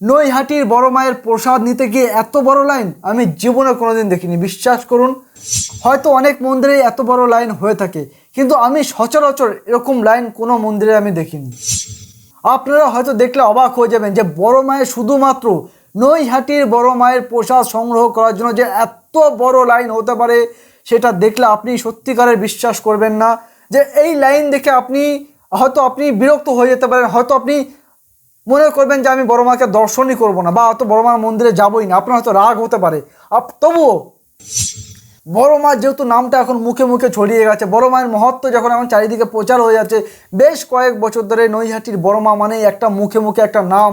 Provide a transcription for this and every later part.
নৈহাটির বড় মায়ের প্রসাদ নিতে গিয়ে এত বড় লাইন আমি জীবনে কোনোদিন দেখিনি। বিশ্বাস করুন, হয়তো অনেক মন্দিরে এত বড় লাইন হয়ে থাকে, কিন্তু আমি সচরাচর এরকম লাইন কোনো মন্দিরে আমি দেখিনি। আপনারা হয়তো দেখলে অবাক হয়ে যাবেন যে বড় মায়ের শুধুমাত্র নৈহাটির বড় মায়ের প্রসাদ সংগ্রহ করার জন্য যে এত বড় লাইন হতে পারে, সেটা দেখলে আপনি সত্যিকারের বিশ্বাস করবেন না যে এই লাইন দেখে আপনি, হয়তো আপনি বিরক্ত হয়ে যেতে পারেন, হয়তো আপনি মনে করবেন যে আমি বড় মাকে দর্শনই করব না, বা অত বড় মার মন্দিরে যাবোই না, আপনার হয়তো রাগ হতে পারে। তবুও বড় মা যেহেতু নামটা এখন মুখে মুখে ছড়িয়ে গেছে, বড় মায়ের মহত্ব যখন এখন চারিদিকে প্রচার হয়ে যাচ্ছে, বেশ কয়েক বছর ধরে নৈহাটির বড় মা মানেই একটা মুখে মুখে একটা নাম।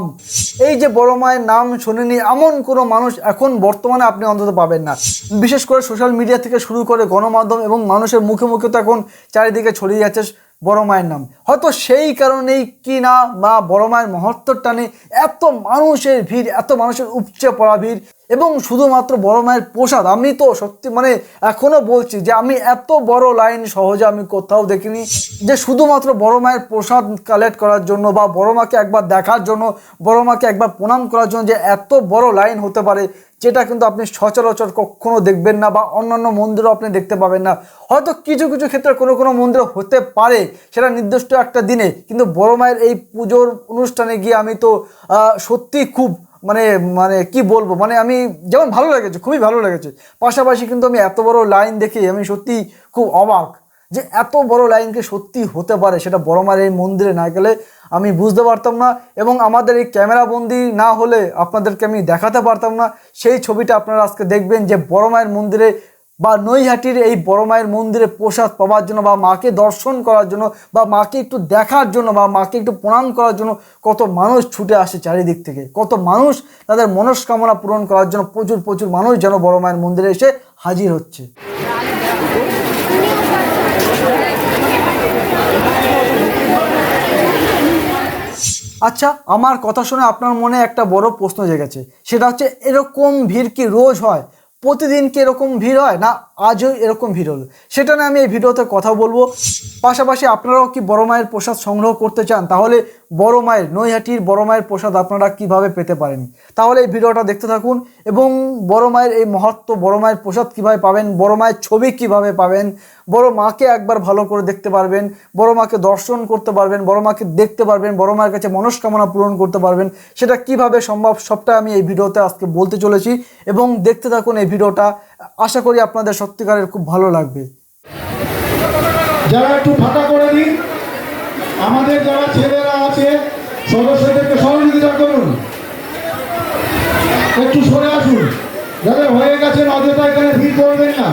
এই যে বড় মায়ের নাম শোনেনি, এমন কোনো মানুষ এখন বর্তমানে আপনি অন্তত পাবেন না। বিশেষ করে সোশ্যাল মিডিয়া থেকে শুরু করে গণমাধ্যম এবং মানুষের মুখে মুখে তো এখন চারিদিকে ছড়িয়ে যাচ্ছে বড় মায়ের নাম। হয়তো সেই কারণেই কি না বা বড় মায়ের মহত্বর টানে এত মানুষের ভিড়, এত মানুষের উপচে পড়া ভিড় এবং শুধুমাত্র বড় মায়ের প্রসাদ। আমি তো সত্যি মানে এখনও বলছি যে আমি এত বড় লাইন সহজে আমি কোথাও দেখিনি যে শুধুমাত্র বড় মায়ের প্রসাদ কালেক্ট করার জন্য বা বড় মাকে একবার দেখার জন্য, বড় মাকে একবার প্রণাম করার জন্য যে এত বড় লাইন হতে পারে। যেটা কিন্তু আপনি সচরাচর কখনো দেখবেন না বা অন্যান্য মন্দিরও আপনি দেখতে পাবেন না। হয়তো কিছু কিছু ক্ষেত্রে কোনো কোনো মন্দির হতে পারে, সেটা নির্দিষ্ট একটা দিনে। কিন্তু বড় মায়ের এই পুজোর অনুষ্ঠানে গিয়ে আমি তো সত্যি খুব মানে মানে কি বলব? মানে আমি যেমন ভালো লেগেছে, খুবই ভালো লেগেছে। পাশাপাশি কিন্তু আমি এত বড় লাইন দেখে আমি সত্যি খুব অবাক যে এত বড় লাইনকে সত্যি হতে পারে, সেটা বড় মায়ের এই মন্দিরে না গেলে আমি বুঝতে পারতাম না এবং আমাদের এই ক্যামেরা বন্দি না হলে আপনাদেরকে আমি দেখাতে পারতাম না। সেই ছবিটা আপনারা আজকে দেখবেন যে বড় মায়ের মন্দিরে বা নৈহাটির এই বড় মায়ের মন্দিরে প্রসাদ পাওয়ার জন্য বা মাকে দর্শন করার জন্য বা মাকে একটু দেখার জন্য বা মাকে একটু প্রণাম করার জন্য কত মানুষ ছুটে আসে চারিদিক থেকে। কত মানুষ তাদের মনস্কামনা পূরণ করার জন্য প্রচুর প্রচুর মানুষ যেন বড় মায়ের মন্দিরে এসে হাজির হচ্ছে। আচ্ছা আমার কথা শুনে আপনার মনে একটা বড় প্রশ্ন জেগেছে। সেটা হচ্ছে, এরকম ভিড় কি রোজ হয়? প্রতিদিন কি এরকম ভিড় হয়? না, আজও এরকম ভিড় হলো। সেটা না আমি এই ভিডিওতে কথা বলব। পাশাপাশি আপনারাও কি বড় মায়ের প্রসাদ সংগ্রহ করতে চান, তাহলে বড় মায়ের, নৈহাটির বড় মায়ের প্রসাদ আপনারা কীভাবে পেতে পারেন? তাহলে এই ভিডিওটা দেখতে থাকুন এবং বড় মায়ের এই মহত্ব, বড় মায়ের প্রসাদ কীভাবে পাবেন, বড় মায়ের ছবি কীভাবে পাবেন, বড় মাকে একবার ভালো করে দেখতে পারবেন, বড় মাকে দর্শন করতে পারবেন, বড় মাকে দেখতে পারবেন, বড় মায়ের কাছে মনস্কামনা পূরণ করতে পারবেন, সেটা কীভাবে সম্ভব সবটা আমি এই ভিডিওতে আজকে বলতে চলেছি এবং দেখতে থাকুন এই ভিডিওটা। আশা করি আপনাদের সত্যিকারের খুব ভালো লাগবে। যারা একটু ফাঁকা করে দিন। আমাদের যারা ছেলেরা আছে, সদস্যদেরকে সহযোগিতা করুন। একটু সরে আসুন। যাদের হয়ে গেছে অযথা এখানে ভিড় করবেন না।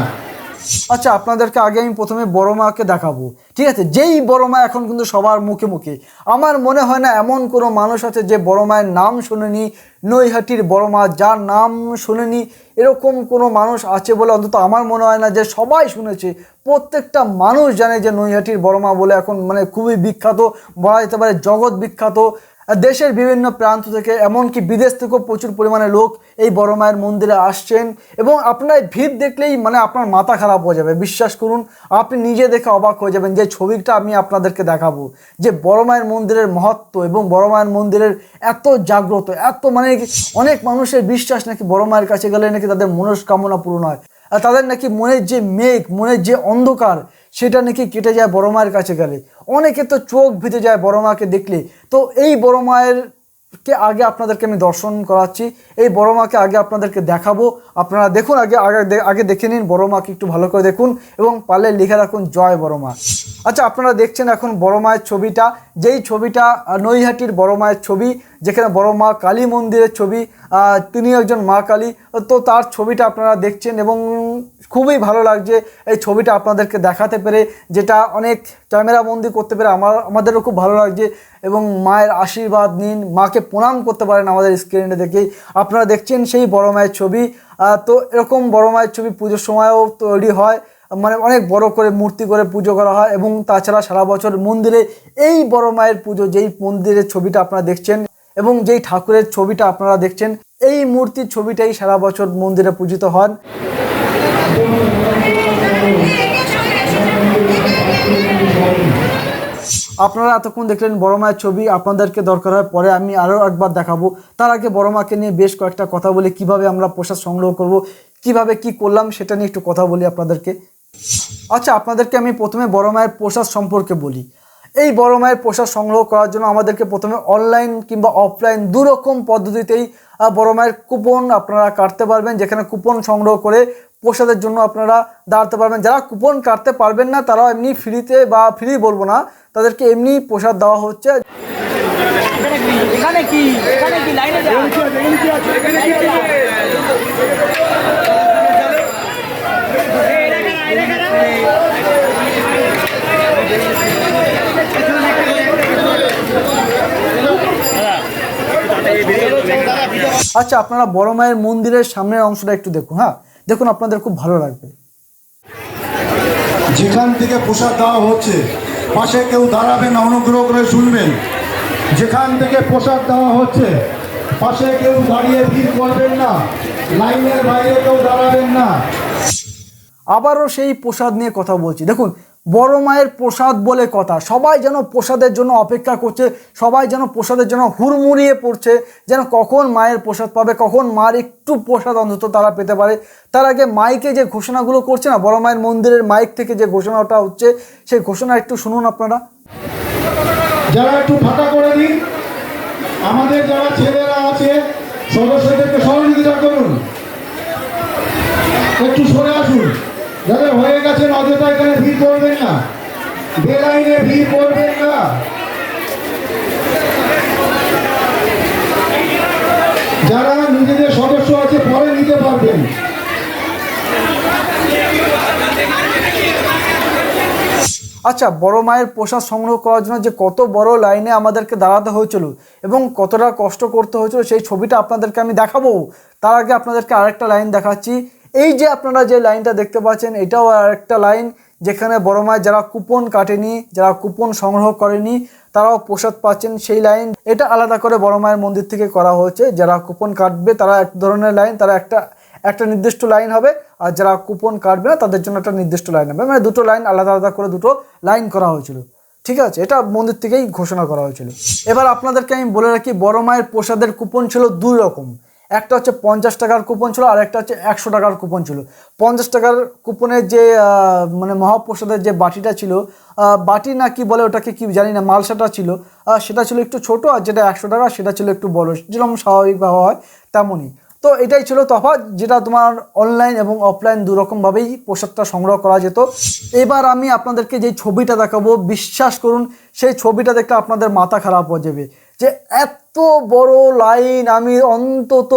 আচ্ছা আপনাদেরকে আগে আমি প্রথমে বড় মাকে দেখাবো। ঠিক আছে? যেই বড় মা এখন কিন্তু সবার মুখে মুখে। আমার মনে হয় না এমন কোনো মানুষ আছে যে বড় মায়ের নাম শুনেনি, নৈহাটির বড় মা যার নাম শুনেনি, এরকম কোনো মানুষ আছে বলে অন্তত আমার মনে হয় না যে সবাই শুনেছে। প্রত্যেকটা মানুষ জানে যে নৈহাটির বড় মা বলে এখন মানে খুবই বিখ্যাত, বলা যেতে পারে জগৎ বিখ্যাত। দেশের বিভিন্ন প্রান্ত থেকে, এমনকি বিদেশ থেকেও প্রচুর পরিমাণে লোক এই বড় মায়ের মন্দিরে আসছেন এবং আপনার ভিড় দেখলেই মানে আপনার মাথা খারাপ হয়ে যাবে। বিশ্বাস করুন, আপনি নিজে দেখে অবাক হয়ে যাবেন যে ছবিটা আমি আপনাদেরকে দেখাবো। যে বড় মায়ের মন্দিরের মহত্ব এবং বড় মায়ের মন্দিরের এত জাগ্রত, এত মানে অনেক মানুষের বিশ্বাস নাকি বড় মায়ের কাছে গেলে নাকি তাদের মনস্কামনা পূরণ হয়। আর তাদের নাকি মনের যে মেঘ, মনের যে অন্ধকার সেটা নাকি কেটে যায় বড় মায়ের কাছে গেলে। অনেকে তো চোখ ভিজে যায় বড় মাকে দেখলে। তো এই বড় মায়ের কে আগে আপনাদেরকে আমি দর্শন করাচ্ছি। এই বড় মাকে আগে আপনাদেরকে দেখাবো। আপনারা দেখুন আগে আগে আগে দেখে নিন বড় মাকে একটু ভালো করে দেখুন এবং পারলে লিখে রাখুন জয় বড় মা। আচ্ছা আপনারা দেখছেন এখন বড় মায়ের ছবিটা। যেই ছবিটা নৈহাটির বড় মায়ের ছবি যেখানে বড় মা কালী মন্দিরের ছবি তিনি একজন মা কালী। তো তার ছবিটা আপনারা দেখছেন এবং খুবই ভালো লাগছে এই ছবিটা আপনাদেরকে দেখাতে পেরে, যেটা অনেক ক্যামেরা বন্দি করতে পেরে আমার, আমাদেরও খুব ভালো লাগছে এবং মায়ের আশীর্বাদ নিন, মাকে প্রণাম করতে পারেন আমাদের স্ক্রিনে দেখেই। আপনারা দেখছেন সেই বড় মায়ের ছবি তো এরকম বড় মায়ের ছবি পুজোর সময়ও তৈরি হয় মানে অনেক বড় করে মূর্তি করে পুজো করা হয় এবং তাছাড়া সারা বছর মন্দিরে এই বড় মায়ের পুজো, যেই মন্দিরের ছবিটা আপনারা দেখছেন এবং যেই ঠাকুরের ছবিটা আপনারা দেখছেন, এই মূর্তির ছবিটাই সারা বছর মন্দিরে পূজিত হন। আপনারা এতক্ষণ দেখলেন বড় মায়ের ছবি, আপনাদেরকে দরকার হয় পরে আমি আরও একবার দেখাবো। তার আগে বড় মাকে নিয়ে বেশ কয়েকটা কথা বলি, কীভাবে আমরা প্রসাদ সংগ্রহ করব, কীভাবে কি করলাম সেটা নিয়ে একটু কথা বলি আপনাদেরকে। আচ্ছা আপনাদেরকে আমি প্রথমে বড় মায়ের প্রসাদ সম্পর্কে বলি। এই বড় মায়ের প্রসাদ সংগ্রহ করার জন্য আমাদেরকে প্রথমে অনলাইন কিংবা অফলাইন দুরকম পদ্ধতিতেই বড় মায়ের কুপন আপনারা কাটতে পারবেন যেখানে কুপন সংগ্রহ করে প্রসাদের জন্য আপনারা দাঁড়াতে পারবেন। যারা কুপন কাটতে পারবেন না তারাও এমনি ফ্রিতে বা ফ্রি বলব না তাদেরকে এমনি প্রসাদ দেওয়া হচ্ছে। এখানে কি এখানে কি লাইনে যাও আচ্ছা আপনারা বড় মায়ের মন্দিরের সামনের অংশটা একটু দেখুন হ্যাঁ? দেখুন আপনাদের খুব ভালো লাগবে। যেখান থেকে প্রসাদ দেওয়া হচ্ছে পাশে কেউ দাঁড়াবেন অনুগ্রহ করে শুনবেন। যেখান থেকে প্রসাদ দেওয়া হচ্ছে পাশে কেউ দাঁড়িয়ে ভিড় করবেন না লাইনের বাইরে কেউ দাঁড়াবেন না। আবারও সেই প্রসাদ নিয়ে কথা বলছি। দেখুন বড় মায়ের প্রসাদ বলে কথা। সবাই যেন প্রসাদের জন্য অপেক্ষা করছে, সবাই যেন প্রসাদের জন্য হুড়মুড়িয়ে পড়ছে, যেন কখন মায়ের প্রসাদ পাবে, কখন মার একটু প্রসাদ অন্তত তারা পেতে পারে। তার আগে মাইকে যে ঘোষণাগুলো করছে না, বড় মায়ের মন্দিরের মাইক থেকে যে ঘোষণাটা হচ্ছে, সেই ঘোষণা একটু শুনুন আপনারা। যারা একটু ফাঁকা করে দিন, আমাদের যারা ছেলেরা আছে, সদস্যদেরকে সহযোগিতা করুন। একটু সরে আসুন। যাদের হয়ে গেছেন অযথা এখানে ভিড় করবেন না। বেলাইনে ভিড় করবেন না। যারা নিজেদের সদস্য আছে, পরে নিতে পারবেন। আচ্ছা বড় মায়ের প্রসাদ সংগ্রহ করার জন্য যে কত বড় লাইনে আমাদেরকে দাঁড়াতে হয়েছিল এবং কতটা কষ্ট করতে হয়েছিল, সেই ছবিটা আপনাদেরকে আমি দেখাবো। তার আগে আপনাদেরকে আরেকটা লাইন দেখাচ্ছি। এই যে আপনারা যে লাইনটা দেখতে পাচ্ছেন, এটাও আরেকটা লাইন যেখানে বড় মায়ের যারা কুপন কাটেনি, যারা কুপন সংগ্রহ করেনি, তারাও প্রসাদ পাচ্ছেন সেই লাইন। এটা আলাদা করে বড় মায়ের মন্দির থেকে করা হয়েছে। যারা কুপন কাটবে, তারা এক ধরনের লাইন, তারা একটা একটা নির্দিষ্ট লাইন হবে। আর যারা কুপন কাটবে না, তাদের জন্য একটা নির্দিষ্ট লাইন হবে। মানে দুটো লাইন, আলাদা আলাদা করে দুটো লাইন করা হয়েছিল। ঠিক আছে, এটা মন্দির থেকেই ঘোষণা করা হয়েছিল। এবার আপনাদেরকে আমি বলে রাখি, বড় মায়ের প্রসাদের কুপন ছিল দুই রকম। একটা হচ্ছে পঞ্চাশ টাকার কুপন ছিল আর একটা হচ্ছে একশো টাকার কুপন ছিল। পঞ্চাশ টাকার কুপনের যে মানে মহাপ্রসাদের যে বাটিটা ছিল বাটি না কি বলে ওটাকে কি জানি না, মালসাটা ছিল সেটা ছিল একটু ছোট আর যেটা একশো টাকা সেটা ছিল একটু বড়। যেরকম স্বাভাবিকভাবে হয় তেমনই। তো এটাই ছিল তফাৎ, যেটা তোমার অনলাইন এবং অফলাইন দুরকমভাবেই পোশাকটা সংগ্রহ করা যেত। এবার আমি আপনাদেরকে যে ছবিটা দেখাবো, বিশ্বাস করুন, সেই ছবিটা দেখলে আপনাদের মাথা খারাপ হয়ে যাবে। যে এত বড় লাইন আমি অন্তত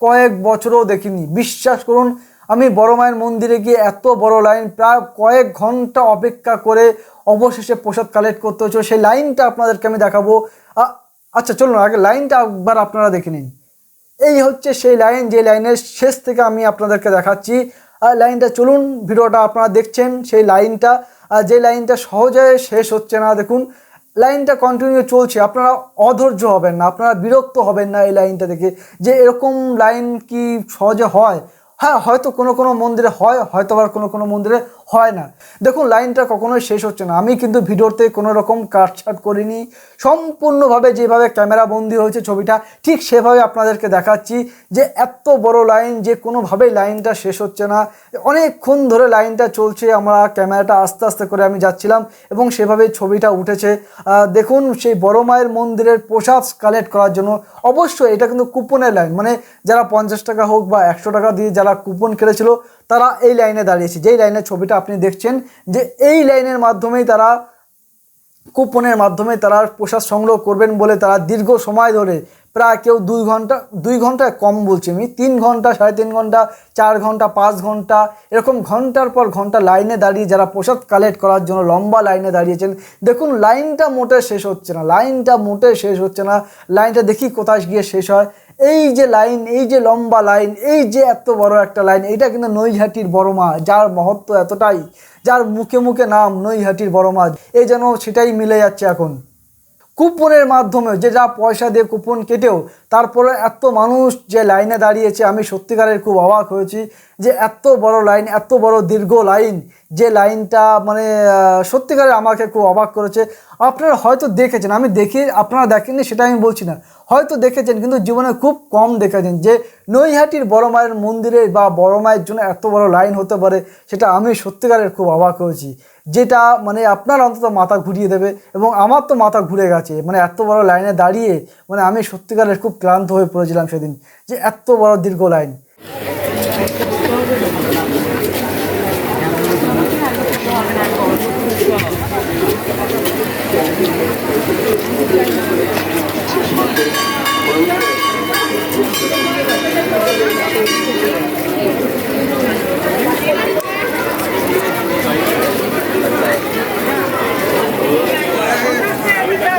কয়েক বছরও দেখিনি। বিশ্বাস করুন, আমি বড় মায়ের মন্দিরে গিয়ে এত বড় লাইন প্রায় কয়েক ঘণ্টা অপেক্ষা করে অবশেষে প্রসাদ কালেক্ট করতে হচ্ছে সেই লাইনটা আপনাদেরকে আমি দেখাবো। আচ্ছা চলুন আগে লাইনটা একবার আপনারা দেখে নিন। এই হচ্ছে সেই লাইন, যে লাইনের শেষ থেকে আমি আপনাদেরকে দেখাচ্ছি। আর লাইনটা চলুন, ভিডিওটা আপনারা দেখছেন সেই লাইনটা। আর যে লাইনটা সহজে শেষ হচ্ছে না, দেখুন। লাইনটা কন্টিনিউ চলছে, আপনারা অধৈর্য হবেন না, আপনারা বিরক্ত হবেন না এই লাইনটা দেখে যে এরকম লাইন কি সহজে হয়? হ্যাঁ হয়তো কোনো কোনো মন্দিরে হয়, হয়তো আবার কোনো কোনো মন্দিরে হয় না। দেখুন, লাইনটা কখনোই শেষ হচ্ছে না। আমি কিন্তু ভিডিওতে কোনো রকম কাটছাট করিনি। সম্পূর্ণভাবে যেভাবে ক্যামেরা বন্দি হয়েছে ছবিটা, ঠিক সেভাবে আপনাদেরকে দেখাচ্ছি যে এত বড় লাইন, যে কোনোভাবেই লাইনটা শেষ হচ্ছে না। অনেকক্ষণ ধরে লাইনটা চলছে, আমরা ক্যামেরাটা আস্তে আস্তে করে আমি যাচ্ছিলাম এবং সেভাবেই ছবিটা উঠেছে। দেখুন, সেই বড় মায়ের মন্দিরের প্রসাদ কালেক্ট করার জন্য। অবশ্যই এটা কিন্তু কুপনের লাইন। মানে যারা পঞ্চাশ টাকা হোক বা একশো টাকা দিয়ে যারা কুপন কেটেছিল তারা এই লাইনে দাঁড়িয়েছে। যেই লাইনের ছবিটা আপনি দেখছেন যে এই লাইনের মাধ্যমেই তারা কুপনের মাধ্যমে তারা প্রসাদ সংগ্রহ করবেন বলে তারা দীর্ঘ সময় ধরে প্রায় কেউ দুই ঘণ্টা দুই ঘণ্টা কম বলছি আমি, তিন ঘণ্টা, সাড়ে তিন ঘণ্টা, চার ঘণ্টা, পাঁচ ঘণ্টা, এরকম ঘণ্টার পর ঘণ্টা লাইনে দাঁড়িয়ে যারা প্রসাদ কালেক্ট করার জন্য লম্বা লাইনে দাঁড়িয়েছেন, দেখুন লাইনটা মোটে শেষ হচ্ছে না, লাইনটা মোটে শেষ হচ্ছে না, লাইনটা দেখি কোথায় গিয়ে শেষ হয়। এই যে লাইন, এই যে লম্বা লাইন, এই যে এত বড় একটা লাইন, এটা কিন্তু নৈহাটির বড় মা যার মহত্ব এতটাই, যার মুখে মুখে নাম নৈহাটির বড় মা এই যেন সেটাই মিলে যাচ্ছে এখন। কুপনের মাধ্যমে যে যা পয়সা দিয়ে কুপন কেটেও তারপরে এত মানুষ যে লাইনে দাঁড়িয়েছে, আমি সত্যিকারের খুব অবাক হয়েছি যে এত বড় লাইন, এত বড় দীর্ঘ লাইন, যে লাইনটা মানে সত্যিকারের আমাকে খুব অবাক করেছে। আপনারা হয়তো দেখেছেন, আমি দেখি, আপনারা দেখেননি, সেটা আমি বলছি না। হয়তো দেখেছেন, কিন্তু জীবনে খুব কম দেখেছেন যে নৈহাটির বড় মায়ের মন্দিরে বা বড় মায়ের জন্য এত বড় লাইন হতে পারে, সেটা আমি সত্যিকারের খুব অবাক হয়েছি। যেটা মানে আপনার অন্তত মাথা ঘুরিয়ে দেবে এবং আমার তো মাথা ঘুরে গেছে। মানে এত বড় লাইনে দাঁড়িয়ে মানে আমি সত্যিকারের খুব ক্লান্ত হয়ে পড়েছিলাম সেদিন যে এত বড় দীর্ঘ লাইন।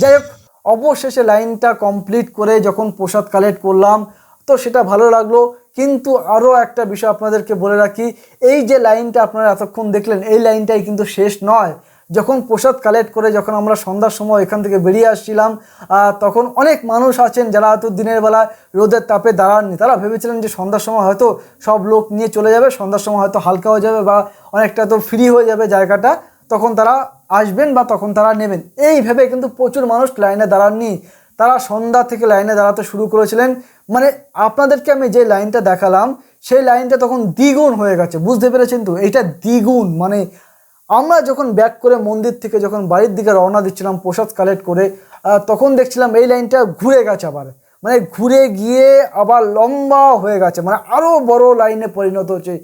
যাই হোক অবশেষে লাইনটা কমপ্লিট করে যখন প্রসাদ কালেক্ট করলাম, তো সেটা ভালো লাগল। কিন্তু আরও একটা বিষয় আপনাদেরকে বলে রাখি, এই যে লাইনটা আপনারা এতক্ষণ দেখলেন, এই লাইনটাই কিন্তু শেষ নয়। যখন প্রসাদ কালেক্ট করে যখন আমরা সন্ধ্যার সময় এখান থেকে বেরিয়ে আসছিলাম তখন অনেক মানুষ আছেন যারা হয়তো দিনের বেলা রোদের তাপে দাঁড়াননি। তারা ভেবেছিলেন যে সন্ধ্যার সময় হয়তো সব লোক নিয়ে চলে যাবে, সন্ধ্যার সময় হয়তো হালকা হয়ে যাবে বা অনেকটা তো ফ্রি হয়ে যাবে জায়গাটা। তখন তারা আসবেন বা তখন তারা নেবেন। এই ভেবে কিন্তু প্রচুর মানুষ লাইনে দাঁড়াননি। তারা সন্ধ্যা থেকে লাইনে দাঁড়াতে শুরু করেছিলেন। মানে আপনাদেরকে আমি যে লাইনটা দেখালাম, সেই লাইনটা তখন দ্বিগুণ হয়ে গেছে। বুঝতে পেরেছেন তো? এটা দ্বিগুণ। মানে আমরা যখন ব্যাক করে মন্দির থেকে যখন বাড়ির দিকে রওনা দিচ্ছিলাম প্রসাদ কালেক্ট করে তখন দেখছিলাম এই লাইনটা ঘুরে গেছে আবার। মানে ঘুরে গিয়ে আবার লম্বা হয়ে গেছে। মানে আরও বড় লাইনে পরিণত হচ্ছে।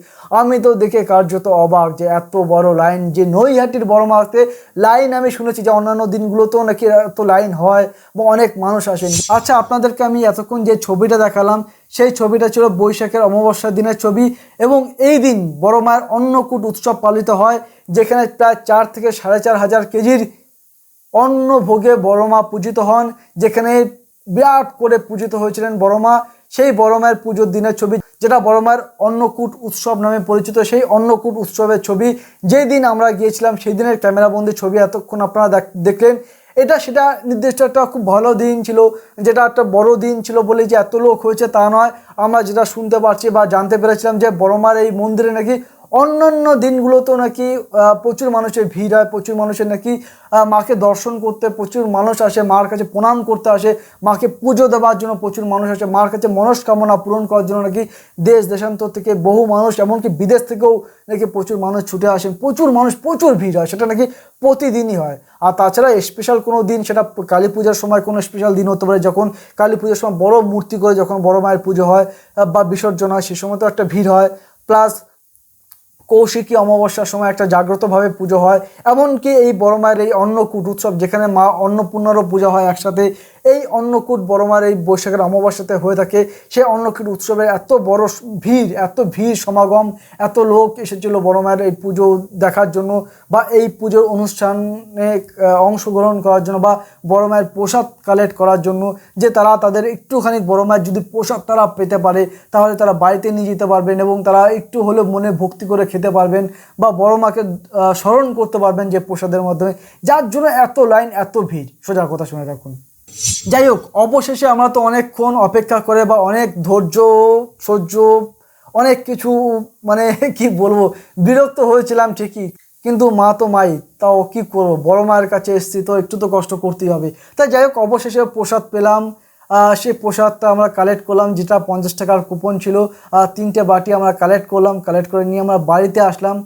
আমি তো দেখে কার্যত অবাক যে এত বড় লাইন যে নৈহাটির বড় মারতে লাইন আমি শুনেছি যে অন্যান্য দিনগুলোতেও নাকি এত লাইন হয় বা অনেক মানুষ আসেন। আচ্ছা আপনাদেরকে আমি এতক্ষণ যে ছবিটা দেখালাম, সেই ছবিটা ছিল বৈশাখের অমাবস্যার দিনের ছবি এবং এই দিন বড় মায়ের অন্নকূট উৎসব পালিত হয়, যেখানে প্রায় চার থেকে সাড়ে চার হাজার কেজির অন্ন ভোগে বড় মা পূজিত হন, যেখানে বিরাট করে পূজিত হয়েছিলেন বড় মা সেই বড় মায়ের পুজোর দিনের ছবি, যেটা বড় মায়ের অন্নকূট উৎসব নামে পরিচিত, সেই অন্নকূট উৎসবের ছবি। যেই দিন আমরা গিয়েছিলাম সেই দিনের ক্যামেরাবন্দি ছবি এতক্ষণ আপনারা দেখ- দেখলেন। এটা সেটা নির্দিষ্ট একটা খুব ভালো দিন ছিল, যেটা একটা বড় দিন ছিল বলে যে এত লোক হয়েছে তা নয়। আমরা যেটা শুনতে পারছি বা জানতে পেরেছিলাম যে বড় মার এই মন্দিরে নাকি অন্যান্য দিনগুলোতেও নাকি প্রচুর মানুষের ভিড় হয়, প্রচুর মানুষের নাকি মাকে দর্শন করতে প্রচুর মানুষ আসে, মার কাছে প্রণাম করতে আসে, মাকে পুজো দেওয়ার জন্য প্রচুর মানুষ আসে, মার কাছে মনস্কামনা পূরণ করার জন্য নাকি দেশ দেশান্তর থেকে বহু মানুষ, এমনকি বিদেশ থেকেও নাকি প্রচুর মানুষ ছুটে আসেন, প্রচুর মানুষ, প্রচুর ভিড় হয়, সেটা নাকি প্রতিদিনই হয়। আর তাছাড়া স্পেশাল কোনো দিন, সেটা কালী পূজার সময় কোনো স্পেশাল দিন হতে পারে, যখন কালী পুজোর সময় বড় মূর্তি করে, যখন বড় মায়ের পুজো হয় বা বিসর্জন হয়, সে সময় তো একটা ভিড় হয় প্লাস কৌশিকী অমাবস্যার সময় একটা জাগ্রতভাবে পুজো হয়। এমনকি এই বড় মায়ের এই অন্নকূট উৎসব যেখানে মা অন্নপূর্ণারও পূজা হয় একসাথে এই অন্নকূট বড় মায়ের এই বৈশাখের অমাবস্যাতে হয়ে থাকে। সেই অন্নকূট উৎসবে এত বড় ভিড়, এত ভিড় সমাগম, এত লোক এসেছিল বড় মায়ের এই পুজো দেখার জন্য বা এই পুজোর অনুষ্ঠানে অংশগ্রহণ করার জন্য বা বড় মায়ের প্রসাদ কালেক্ট করার জন্য যে তারা তাদের একটুখানি বড় মায়ের যদি প্রসাদ তারা পেতে পারে, তাহলে তারা বাড়িতে নিয়ে যেতে পারবেন এবং তারা একটু হলেও মনে ভক্তি করে খেতে পারবেন বা বড় মাকে স্মরণ করতে পারবেন যে প্রসাদের মাধ্যমে। যার জন্য এত লাইন, এত ভিড়। সোজা কথা শুনে রাখুন। যাই হোক অবশেষে আমরা তো অনেকক্ষণ অপেক্ষা করে বা অনেক ধৈর্য, সহ্য, অনেক কিছু মানে কি বলব, বিরক্ত হয়েছিলাম ঠিকই। কিন্তু মা তো মাই, তাও কি করব? বড় মায়ের কাছে এসেছি তো একটু তো কষ্ট করতেই হবে। তাই যাই হোক অবশেষে প্রসাদ পেলাম। সেই প্রসাদটা আমরা কালেক্ট করলাম, যেটা পঞ্চাশ টাকার কুপন ছিল। তিনটে বাটি আমরা কালেক্ট করলাম। কালেক্ট করে নিয়ে আমরা বাড়িতে আসলাম।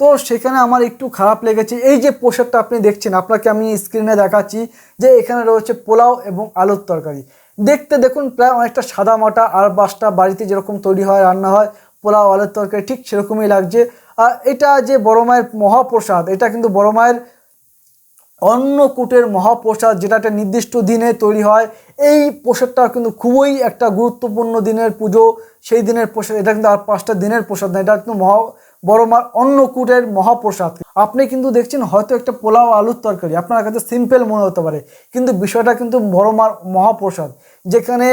তো সেখানে আমার একটু খারাপ লেগেছে। এই যে পোশাকটা আপনি দেখছেন, আপনাকে আমি স্ক্রিনে দেখাচ্ছি যে এখানে রয়েছে পোলাও এবং আলুর তরকারি। দেখতে দেখুন, প্রায় অনেকটা সাদা মাটা, আর বাসটা বাড়িতে যেরকম তৈরি হয়, রান্না হয়, পোলাও, আলুর তরকারি, ঠিক সেরকমই লাগছে। আর এটা যে বড় মায়ের মহাপ্রসাদ, এটা কিন্তু বড় মায়ের অন্নকূটের মহাপ্রসাদ যেটা একটা নির্দিষ্ট দিনে তৈরি হয়। এই প্রসাদটা কিন্তু খুবই একটা গুরুত্বপূর্ণ দিনের পুজো। সেই দিনের প্রসাদ এটা কিন্তু আর পাঁচটা দিনের প্রসাদ না, এটা কিন্তু মহা বড় মার অন্নকূটের মহাপ্রসাদ। আপনি কিন্তু দেখছেন হয়তো একটা পোলাও আলুর তরকারি। আপনার কাছে সিম্পল মনে হতে পারে। কিন্তু বিষয়টা কিন্তু বড় মার মহাপ্রসাদ। যেখানে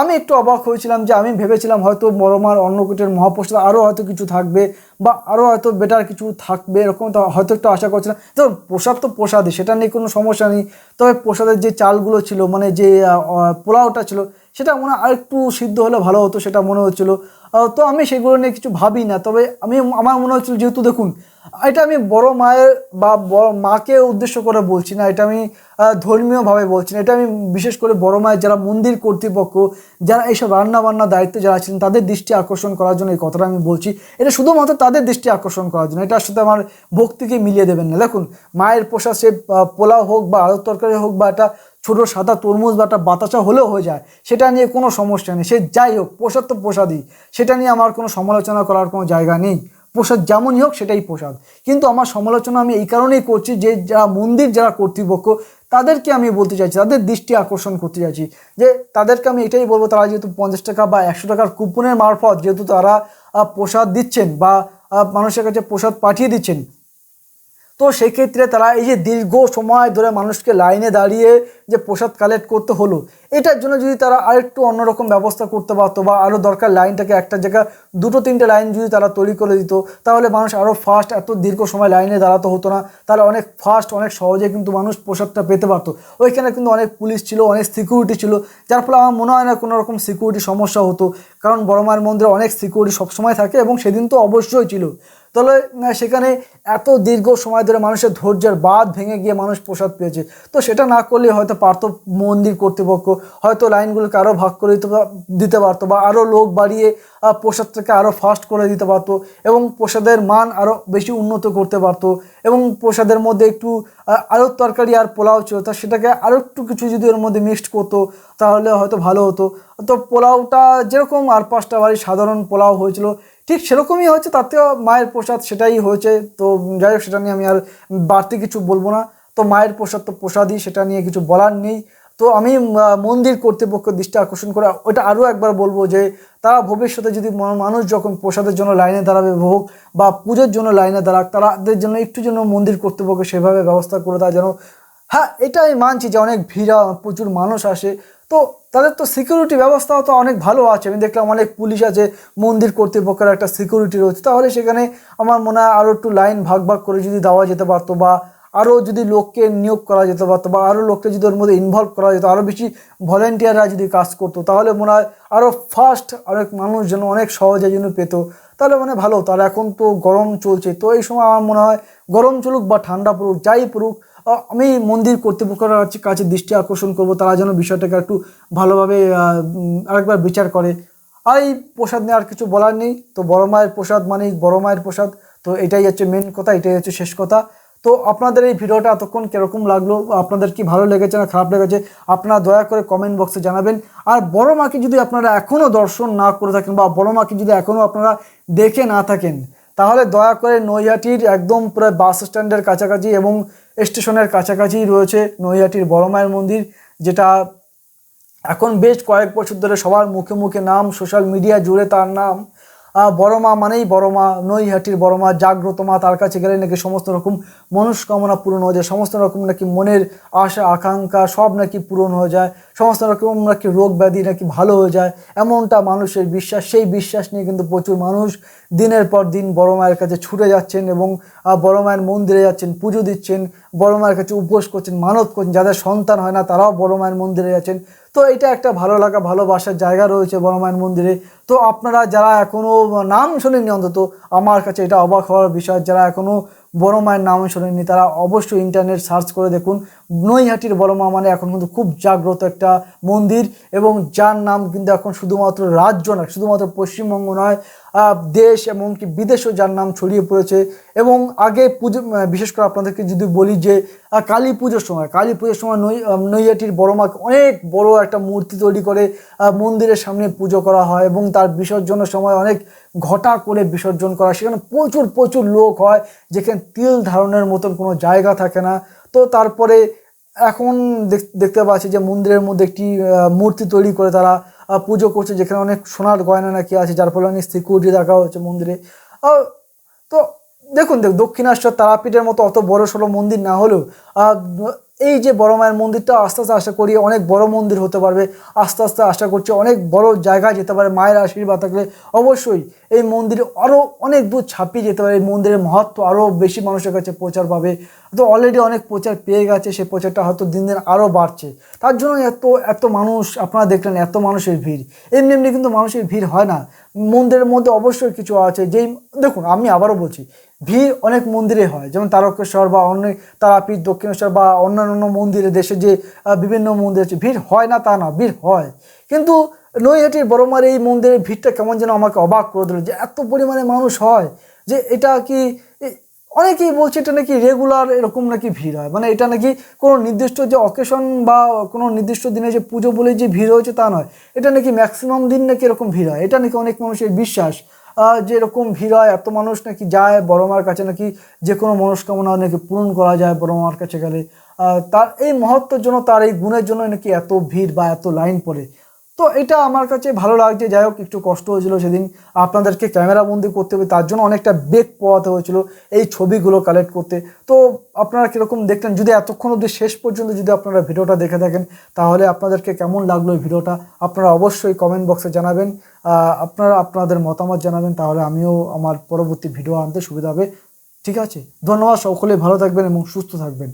আমি একটু অবাক হয়েছিলাম যে আমি ভেবেছিলাম হয়তো বড় মার অন্নকূটের মহাপ্রসাদ আরও হয়তো কিছু থাকবে বা আরও হয়তো বেটার কিছু থাকবে এরকম হয়তো একটু আশা করছিলাম। তো প্রসাদ তো প্রসাদই, সেটা নিয়ে কোনো সমস্যা নেই। তবে প্রসাদের যে চালগুলো ছিল মানে যে পোলাওটা ছিল, সেটা মনে হয় আরেকটু সিদ্ধ হলে ভালো হতো, সেটা মনে হচ্ছিল। তো আমি সেগুলো নিয়ে কিছু ভাবি না। তবে আমি আমার মনে হচ্ছিল যেহেতু দেখুন, এটা আমি বড় মায়ের বা বড় মাকে উদ্দেশ্য করে বলছি না, এটা আমি ধর্মীয়ভাবে বলছি না। এটা আমি বিশেষ করে বড় মায়ের যারা মন্দির কর্তৃপক্ষ, যারা এইসব রান্না বান্না দায়িত্বে যারা ছিলেন তাদের দৃষ্টি আকর্ষণ করার জন্য এই কথাটা আমি বলছি। এটা শুধুমাত্র তাদের দৃষ্টি আকর্ষণ করার জন্য, এটার সাথে আমার ভক্তিকে মিলিয়ে দেবেন না। দেখুন, মায়ের প্রসাদ সে পোলাও হোক বা আলুর তরকারি হোক বা একটা ছোটো সাদা তরমুজ বা একটা বাতাসা হলেও হয়ে যায়, সেটা নিয়ে কোনো সমস্যা নেই। সে যাই হোক, প্রসাদ তো প্রসাদই। সেটা নিয়ে আমার কোনো সমালোচনা করার কোনো জায়গা নেই। প্রসাদ যেমনই হোক, সেটাই প্রসাদ। কিন্তু আমার সমালোচনা আমি এই কারণেই করছি যে যারা মন্দির, যারা কর্তৃপক্ষ, তাদেরকে আমি বলতে চাইছি, তাদের দৃষ্টি আকর্ষণ করতে চাইছি যে তাদেরকে আমি এটাই বলব, তারা যেহেতু পঞ্চাশ টাকা বা একশো টাকার কুপনের মারফত, যেহেতু তারা প্রসাদ দিচ্ছেন বা মানুষের কাছে প্রসাদ পাঠিয়ে দিচ্ছেন তো সেক্ষেত্রে তারা এই যে দীর্ঘ সময় ধরে মানুষকে লাইনে দাঁড়িয়ে যে প্রসাদ কালেক্ট করতে হলো, এটার জন্য যদি তারা আরেকটু অন্যরকম ব্যবস্থা করতে পারতো বা আরও দরকার লাইনটাকে একটা জায়গা দুটো তিনটে লাইন যদি তারা তৈরি করে দিত, তাহলে মানুষ আরও ফাস্ট এত দীর্ঘ সময় লাইনে দাঁড়াতে হতো না, তাহলে অনেক ফাস্ট অনেক সহজে কিন্তু মানুষ প্রসাদটা পেতে পারতো। ওইখানে কিন্তু অনেক পুলিশ ছিল, অনেক সিকিউরিটি ছিল, যার ফলে আমার মনে হয় না কোনো রকম সিকিউরিটি সমস্যা হতো। কারণ বড় মায়ের মন্দিরে অনেক সিকিউরিটি সবসময় থাকে এবং সেদিন তো অবশ্যই ছিল। তাহলে সেখানে এত দীর্ঘ সময় ধরে মানুষের ধৈর্যের বাদ ভেঙে গিয়ে মানুষ প্রসাদ পেয়েছে। তো সেটা না করলে হয়তো পারতো মন্দির কর্তৃপক্ষ হয়তো লাইনগুলোকে আরও ভাগ করে দিতে দিতে পারতো বা আরও লোক বাড়িয়ে প্রসাদটাকে আরও ফাস্ট করে দিতে পারতো এবং প্রসাদের মান আরও বেশি উন্নত করতে পারতো এবং প্রসাদের মধ্যে একটু আরও তরকারি আর পোলাও ছিল, তা সেটাকে আরও একটু কিছু যদি ওর মধ্যে মিক্সড করতো, তাহলে হয়তো ভালো হতো। তো পোলাওটা যেরকম আর পাঁচটা বাড়ি সাধারণ পোলাও হয়েছিল ঠিক সেরকমই হয়েছে তাতেও মায়ের প্রসাদ সেটাই হয়েছে। তো যাই হোক, সেটা নিয়ে আমি আর বাড়তি কিছু বলব না। তো মায়ের প্রসাদ তো প্রসাদই, সেটা নিয়ে কিছু বলার নেই। তো আমি মন্দির কর্তৃপক্ষ দৃষ্টি আকর্ষণ করে ওটা আরও একবার বলব যে, তারা ভবিষ্যতে যদি মানুষ যখন প্রসাদের জন্য লাইনে দাঁড়াবে হোক বা পুজোর জন্য লাইনে দাঁড়াক তাদের জন্য একটু জন্য মন্দির কর্তৃপক্ষ সেভাবে ব্যবস্থা করে দেয় যেন হ্যাঁ এটা আমি মানছি যে অনেক ভিড়, প্রচুর মানুষ আসে। তো তাদের তো সিকিউরিটি ব্যবস্থাও তো অনেক ভালো আছে। আমি দেখলাম অনেক পুলিশ আছে, মন্দির কর্তৃপক্ষের একটা সিকিউরিটি রয়েছে। তাহলে সেখানে আমার মনে হয় আরও একটু লাইন ভাগ ভাগ করে যদি দেওয়া যেতে পারতো বা আরও যদি লোককে নিয়োগ করা যেতে পারতো বা আরও লোককে যদি ওর মধ্যে ইনভলভ করা যেত আরও বেশি ভলেন্টিয়াররা যদি কাজ করতো, তাহলে মনে হয় আরও ফাস্ট অনেক মানুষ যেন অনেক সহজে যেন পেতো। তাহলে মানে ভালো তার এখন তো গরম চলছে। তো এই সময় আমার মনে হয় গরম চলুক বা ঠান্ডা পড়ুক, যাই পড়ুক আমি মন্দির কর্তৃপক্ষের কাছে- দৃষ্টি আকর্ষণ করব। তারা যেন বিষয়টাকে একটু ভালোভাবে আরেকবার বিচার করে। আর এই প্রসাদ নিয়ে আর কিছু বলার নেই। তো বড় মায়ের প্রসাদ মানেই বড় মায়ের প্রসাদ। তো এটাই হচ্ছে মেন কথা, এটাই হচ্ছে শেষ কথা। তো আপনাদের এই ভিডিওটা এতক্ষণ কীরকম লাগল? আপনাদের কি ভালো লেগেছে না খারাপ লেগেছে? আপনারা দয়া করে কমেন্ট বক্সে জানাবেন। আর বড় মাকে যদি আপনারা এখনও দর্শন না করে থাকেন বা বড় মাকে যদি এখনও আপনারা দেখে না থাকেন, তাহলে দয়া করে নৈহাটির একদম প্রায় বাস স্ট্যান্ডের কাছাকাছি এবং স্টেশনের কাছাকাছি রয়েছে নৈহাটির বড় মায়ের মন্দির, যেটা এখন বেশ কয়েক বছর ধরে সবার মুখে মুখে নাম সোশ্যাল মিডিয়া জুড়ে তার নাম। বড় মা মানেই বড় মা, নৈহাটির বড় মা, জাগ্রত মা, তার কাছে গেলে নাকি সমস্ত রকম মনস্কামনা পূরণ হয়ে যায়, সমস্ত রকম নাকি মনের আশা, আকাঙ্ক্ষা সব নাকি পূরণ হয়ে যায়, সমস্ত রকম নাকি রোগ ব্যাধি নাকি ভালো হয়ে যায়, এমনটা মানুষের বিশ্বাস, সেই বিশ্বাস নিয়ে কিন্তু প্রচুর মানুষ দিনের পর দিন বড় মায়ের কাছে ছুটে যাচ্ছেন এবং বড় মায়ের মন্দিরে যাচ্ছেন, পুজো দিচ্ছেন, বড় মায়ের কাছে উপোস করছেন, মানত করছেন, যাদের সন্তান হয় না তারাও বড় মায়ের মন্দিরে যাচ্ছেন। তো এটা একটা ভালো লাগা, ভালোবাসার জায়গা রয়েছে বনমায়ন মন্দিরে। তো আপনারা যারা এখনও নাম শোনেননি অন্তত, আমার কাছে এটা অবাক হওয়ার বিষয়। যারা এখনও বড় মায়ের নাম শোনেননি, তারা অবশ্যই ইন্টারনেট সার্চ করে দেখুন। নৈহাটির বড়মা মানে এখন কিন্তু খুব জাগ্রত একটা মন্দির এবং যার নাম কিন্তু এখন শুধুমাত্র রাজ্য না শুধুমাত্র পশ্চিমবঙ্গ নয় দেশ এমনকি বিদেশেও যার নাম ছড়িয়ে পড়েছে এবং আগে পুজো বিশেষ করে আপনাদেরকে যদি বলি যে কালী পুজোর সময়, কালী পুজোর সময় নৈ নৈয়াটির নৈহাটির বড় মাকে অনেক বড় একটা মূর্তি তৈরি করে মন্দিরের সামনে পুজো করা হয় এবং তার বিসর্জনের সময় অনেক ঘটা করে বিসর্জন করা হয়। সেখানে প্রচুর প্রচুর লোক হয়, যেখানে তিল ধারণের মতন কোনো জায়গা থাকে না তো তারপরে এখন দেখ- দেখতে পাচ্ছি যে মন্দিরের মধ্যে একটি মূর্তি তৈরি করে তারা পুজো করছে, যেখানে অনেক সোনার গয়না নাকি আছে, যার ফলে অনেক সিকিউরিটি রাখা হচ্ছে মন্দিরে। তো দেখুন, দেখ, দক্ষিণেশ্বর তারাপীঠের মতো অত বড় সড়ো মন্দির না হলেও এই যে বড় মায়ের মন্দিরটা আস্তে আস্তে আশা করি অনেক বড় মন্দির হতে পারবে। আস্তে আস্তে আশা করছি অনেক বড় জায়গায় যেতে পারে মায়ের আশীর্বাদ থাকলে। অবশ্যই এই মন্দিরে আরও অনেক দূর ছাপিয়ে যেতে পারে। এই মন্দিরের মহত্ব আরও বেশি মানুষের কাছে প্রচার পাবে। তো অলরেডি অনেক প্রচার পেয়ে গেছে। সেই প্রচারটা হয়তো দিন দিন আরও বাড়ছে। তার জন্য এত এত মানুষ, আপনারা দেখলেন এত মানুষের ভিড়। এমনি এমনি কিন্তু মানুষের ভিড় হয় না। মন্দিরের মধ্যে অবশ্যই কিছু আছে। যেই, দেখুন, আমি আবারও বলছি ভিড় অনেক মন্দিরে হয়। যেমন তারকেশ্বর বা অনেক তারাপীঠ, দক্ষিণেশ্বর বা অন্যান্য মন্দিরে, দেশে যে বিভিন্ন মন্দির আছে, ভিড় হয় না তা না, ভিড় হয়। কিন্তু নৈহাটির বড়মার এই মন্দিরের ভিড়টা কেমন যেন আমাকে অবাক করে দিল যে এত পরিমাণে মানুষ হয় যে এটা কি অনেকেই বলছে এটা নাকি রেগুলার এরকম নাকি ভিড় হয়। মানে এটা নাকি কোনো নির্দিষ্ট যে অকেশন বা কোনো নির্দিষ্ট দিনে যে পুজো বলে যে ভিড় হয়েছে তা নয়। এটা নাকি ম্যাক্সিমাম দিন নাকি এরকম ভিড় হয়। এটা নাকি অনেক মানুষের বিশ্বাস। আহ, যে এরকম ভিড় হয় এত মানুষ নাকি যায় বড় মার কাছে নাকি যে কোনো মনস্কামনা নাকি পূরণ করা যায় বড় মার কাছে গেলে। তার এই মহত্বের জন্য তার এই গুণের জন্য নাকি এত ভিড় বা এত লাইন পড়ে। তো এটা আমার কাছে ভালো লাগছে, যাই হোক একটু কষ্ট হয়েছিল সেদিন। আপনাদেরকে ক্যামেরা বন্দি করতে হবে, তার জন্য অনেকটা বেগ পোয়াতে হয়েছিল এই ছবিগুলো কালেক্ট করতে। তো আপনারা কীরকম দেখলেন, যদি এতক্ষণ অবধি শেষ পর্যন্ত যদি আপনারা ভিডিওটা দেখে থাকেন, তাহলে আপনাদেরকে কেমন লাগল এই ভিডিওটা? আপনারা অবশ্যই কমেন্ট বক্সে জানাবেন আপনারা আপনাদের মতামত জানাবেন, তাহলে আমিও আমার পরবর্তী ভিডিও আনতে সুবিধা হবে। ঠিক আছে? ধন্যবাদ সকলে, ভালো থাকবেন এবং সুস্থ থাকবেন।